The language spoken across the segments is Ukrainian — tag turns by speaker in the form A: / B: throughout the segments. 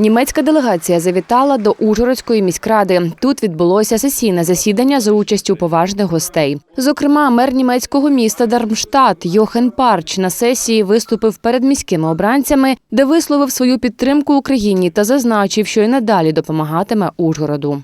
A: Німецька делегація завітала до Ужгородської міськради. Тут відбулося сесійне засідання за участю поважних гостей. Зокрема, мер німецького міста Дармштадт Йохен Парч на сесії виступив перед міськими обранцями, де висловив свою підтримку Україні та зазначив, що й надалі допомагатиме Ужгороду.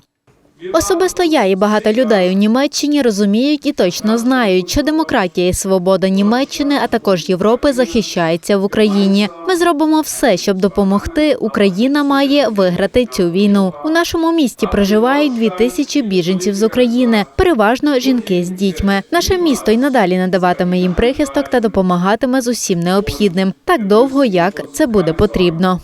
B: Особисто я і багато людей у Німеччині розуміють і точно знають, що демократія і свобода Німеччини, а також Європи захищається в Україні. Ми зробимо все, щоб допомогти. Україна має виграти цю війну. У нашому місті проживають дві тисячі біженців з України, переважно жінки з дітьми. Наше місто й надалі надаватиме їм прихисток та допомагатиме з усім необхідним так довго, як це буде потрібно.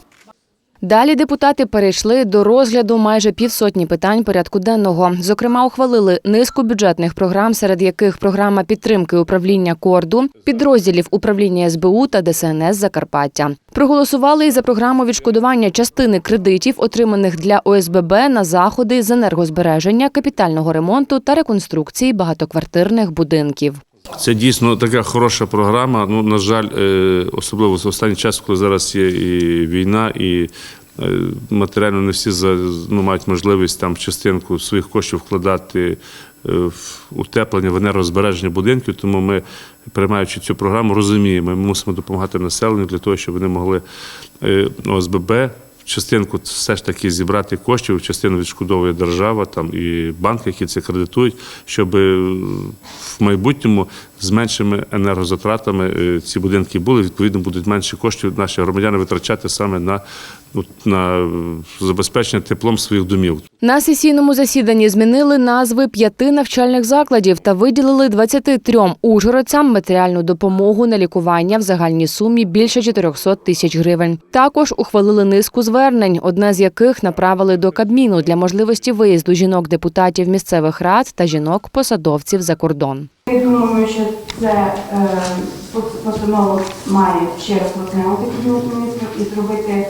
A: Далі депутати перейшли до розгляду майже півсотні питань порядку денного. Зокрема, ухвалили низку бюджетних програм, серед яких програма підтримки управління корду, підрозділів управління СБУ та ДСНС Закарпаття. Проголосували і за програму відшкодування частини кредитів, отриманих для ОСББ на заходи з енергозбереження, капітального ремонту та реконструкції багатоквартирних будинків.
C: Це дійсно така хороша програма. Ну, на жаль, е, особливо в останній час, коли зараз є і війна, і е, матеріально не всі ну, мають можливість там частинку своїх коштів вкладати е, в утеплення, в енергозбереження будинків. Тому ми, приймаючи цю програму, розуміємо, ми мусимо допомагати населенню для того, щоб вони могли ОСББ частинку все ж таки зібрати коштів, частину відшкодовує держава там і банки, які це кредитують, щоб е, в майбутньому з меншими енергозатратами е, ці будинки були. Відповідно, будуть менше коштів наші громадяни витрачати саме на, ну, на е, забезпечення теплом своїх домів.
A: На сесійному засіданні змінили назви п'яти навчальних закладів та виділили 23 ужгородцям матеріальну допомогу на лікування в загальній сумі більше 400 тисяч гривень. Також ухвалили низку звернень, одне з яких направили до Кабміну для можливості виїзду жінок-депутатів місцевих рад та жінок-посадовців за кордон.
D: Я думаю, що це е, постанова має ще раз розглянути міністрів і зробити е,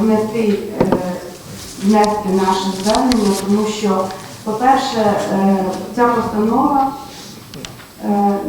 D: внести, е, внести наше звернення, тому що, по-перше, ця постанова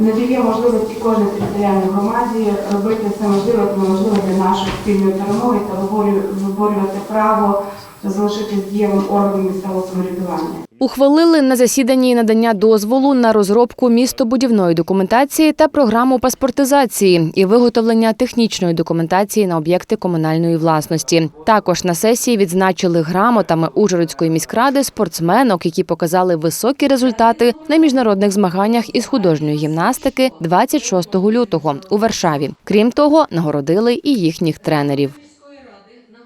D: е, не дає можливості кожній територіальній громаді робити все можливе та неможливе для нашої спільної перемоги та виборю- виборювати право залишитись дієвим органом місцевого самоврядування.
A: Ухвалили на засіданні надання дозволу на розробку містобудівної документації та програму паспортизації і виготовлення технічної документації на об'єкти комунальної власності. Також на сесії відзначили грамотами Ужгородської міськради спортсменок, які показали високі результати на міжнародних змаганнях із художньої гімнастики 26 лютого у Варшаві. Крім того, нагородили і їхніх тренерів.